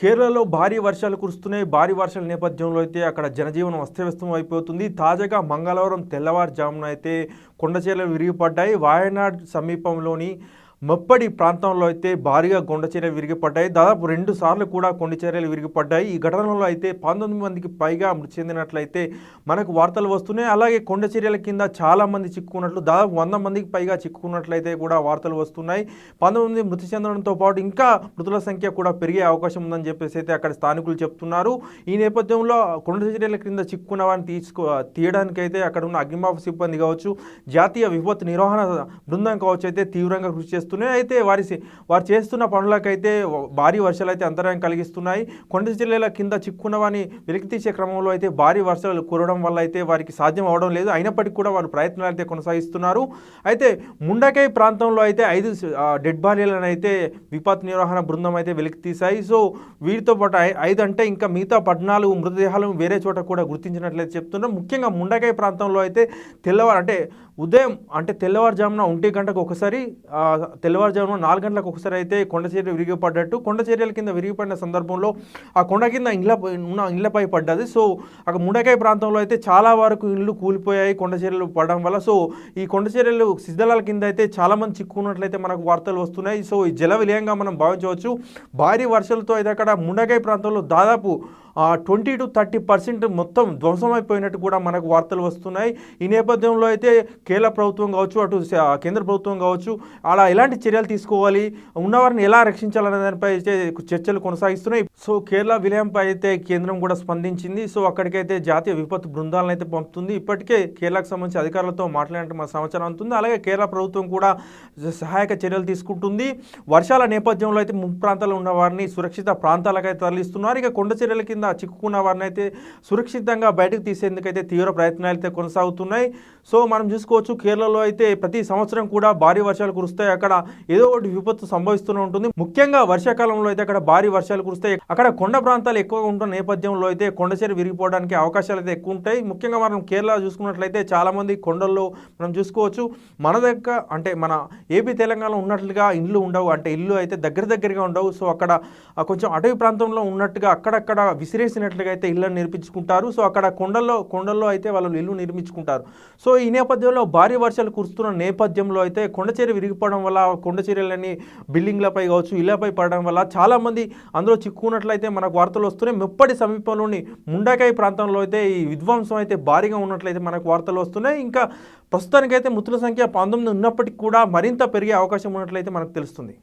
కేరళలో భారీ వర్షాలు కురుస్తున్నాయి. భారీ వర్షాల నేపథ్యంలో అయితే అక్కడ జనజీవనం అస్తవ్యస్తం అయిపోతుంది. తాజాగా మంగళవారం తెల్లవారుజామున అయితే కొండచీరలు విరిగిపడ్డాయి. వాయనాడ్ సమీపంలోని మెప్పడి ప్రాంతంలో అయితే భారీగా కొండచీరలు విరిగిపడ్డాయి. దాదాపు రెండు సార్లు కూడా కొండచీరలు విరిగిపడ్డాయి. ఈ ఘటనలో అయితే పంతొమ్మిది మందికి పైగా మృతి చెందినట్లయితే మనకు వార్తలు వస్తున్నాయి. అలాగే కొండచీరల కింద చాలా మంది చిక్కుకున్నట్లు దాదాపు వంద మందికి పైగా చిక్కుకున్నట్లయితే కూడా వార్తలు వస్తున్నాయి. పంతొమ్మిది మృతి చెందడంతో పాటు ఇంకా మృతుల సంఖ్య కూడా పెరిగే అవకాశం ఉందని చెప్పేసి అయితే అక్కడ స్థానికులు చెప్తున్నారు. ఈ నేపథ్యంలో కొండచీరల కింద చిక్కున్న వారిని తీసుకో తీయడానికైతే అక్కడ ఉన్న అగ్నిమాప సిబ్బంది కావచ్చు జాతీయ విపత్తు నిర్వహణ బృందం కావచ్చు అయితే తీవ్రంగా కృషి చేస్తూనే అయితే వారి వారు చేస్తున్న పనులకైతే భారీ వర్షాలు అయితే అంతరాయం కలిగిస్తున్నాయి. కొండ జిల్లాల కింద చిక్కున్న వారిని వెలికి తీసే క్రమంలో అయితే భారీ వర్షాలు కురవడం వల్ల అయితే వారికి సాధ్యం అవడం లేదు. అయినప్పటికీ కూడా వారు ప్రయత్నాలు అయితే కొనసాగిస్తున్నారు. అయితే ముండకై ప్రాంతంలో అయితే ఐదు డెడ్ బాడీలను అయితే విపత్తు నిర్వహణ బృందం అయితే వెలికి తీశాయి. సో వీటితో పాటు ఐ- ఐదు అంటే ఇంకా మిగతా పద్నాలుగు మృతదేహాలు వేరే చోట కూడా గుర్తించినట్లయితే చెప్తున్నారు. ముఖ్యంగా ముండకై ప్రాంతంలో అయితే తెల్లవారు అంటే ఉదయం అంటే తెల్లవారుజామున ఒంటి గంటకు ఒకసారి తెల్లవారుజామున నాలుగు గంటలకు ఒకసారి అయితే కొండ చర్యలు విరిగిపడ్డట్టు కొండ చర్యల కింద విరిగిపడిన సందర్భంలో ఆ కొండ కింద ఇండ్ల ఉన్న ఇండ్లపై పడ్డది. సో అక్కడ ముండకాయ ప్రాంతంలో అయితే చాలా వరకు ఇండ్లు కూలిపోయాయి కొండ చర్యలు పడడం వల్ల. సో ఈ కొండ చర్యలు సిద్ధలాల కింద అయితే చాలామంది చిక్కున్నట్లయితే మనకు వార్తలు వస్తున్నాయి. సో ఈ జల విలయంగా మనం భావించవచ్చు. భారీ వర్షాలతో అయితే అక్కడ ముండకాయ ప్రాంతంలో దాదాపు ట్వంటీ టు థర్టీ పర్సెంట్ మొత్తం ధ్వంసమైపోయినట్టు కూడా మనకు వార్తలు వస్తున్నాయి. ఈ నేపథ్యంలో అయితే కేరళ ప్రభుత్వం కావచ్చు అటు కేంద్ర ప్రభుత్వం కావచ్చు అలా ఎలాంటి చర్యలు తీసుకోవాలి ఉన్నవారిని ఎలా రక్షించాలనే దానిపై అయితే చర్చలు కొనసాగిస్తున్నాయి. సో కేరళ విలయంపై అయితే కేంద్రం కూడా స్పందించింది. సో అక్కడికైతే జాతీయ విపత్తు బృందాలను అయితే పంపుతుంది. ఇప్పటికే కేరళకు సంబంధించి అధికారులతో మాట్లాడినట్టు మన సమాచారం అందుతుంది. అలాగే కేరళ ప్రభుత్వం కూడా సహాయక చర్యలు తీసుకుంటుంది. వర్షాల నేపథ్యంలో అయితే ముంపు ప్రాంతాల్లో ఉన్న వారిని సురక్షిత ప్రాంతాలకైతే తరలిస్తున్నారు. ఇక కొండ చర్యల కింద చిక్కుకున్న వారిని అయితే సురక్షితంగా బయటకు తీసేందుకైతే తీవ్ర ప్రయత్నాలు అయితే కొనసాగుతున్నాయి. సో మనం చూసుకోవచ్చు కేరళలో అయితే ప్రతి సంవత్సరం కూడా భారీ వర్షాలు కురుస్తాయి. అక్కడ ఏదో ఒకటి విపత్తు సంభవిస్తూనే ఉంటుంది. ముఖ్యంగా వర్షాకాలంలో అయితే అక్కడ భారీ వర్షాలు కురుస్తాయి. అక్కడ కొండ ప్రాంతాలు ఎక్కువగా ఉంటున్న నేపథ్యంలో అయితే కొండచేరు విరిగిపోవడానికి అవకాశాలు అయితే ఎక్కువ ఉంటాయి. ముఖ్యంగా మనం కేరళ చూసుకున్నట్లయితే చాలామంది కొండల్లో మనం చూసుకోవచ్చు. మన దగ్గర అంటే మన ఏపీ తెలంగాణలో ఉన్నట్లుగా ఇల్లు ఉండవు. అంటే ఇల్లు అయితే దగ్గర దగ్గరగా ఉండవు. సో అక్కడ కొంచెం అటవీ ప్రాంతంలో ఉన్నట్టుగా అక్కడక్కడ విసిరేసినట్లుగా అయితే ఇళ్ళని నిర్మించుకుంటారు. సో అక్కడ కొండల్లో కొండల్లో అయితే వాళ్ళు ఇల్లు నిర్మించుకుంటారు. సో ఈ నేపథ్యంలో భారీ వర్షాలు కురుస్తున్న నేపథ్యంలో అయితే కొండచీర విరిగిపోవడం వల్ల కొండచీరలని బిల్డింగ్లపై కావచ్చు ఇళ్ళపై పడడం వల్ల చాలామంది అందులో చిక్కున్నట్లయితే మనకు వార్తలు వస్తున్నాయి. మెప్పటి సమీపంలోని ముండకాయ ప్రాంతంలో అయితే ఈ విధ్వంసం అయితే భారీగా ఉన్నట్లయితే మనకు వార్తలు వస్తున్నాయి. ఇంకా ప్రస్తుతానికైతే మృతుల సంఖ్య పంతొమ్మిది ఉన్నప్పటికీ కూడా మరింత పెరిగే అవకాశం ఉన్నట్లయితే మనకు తెలుస్తుంది.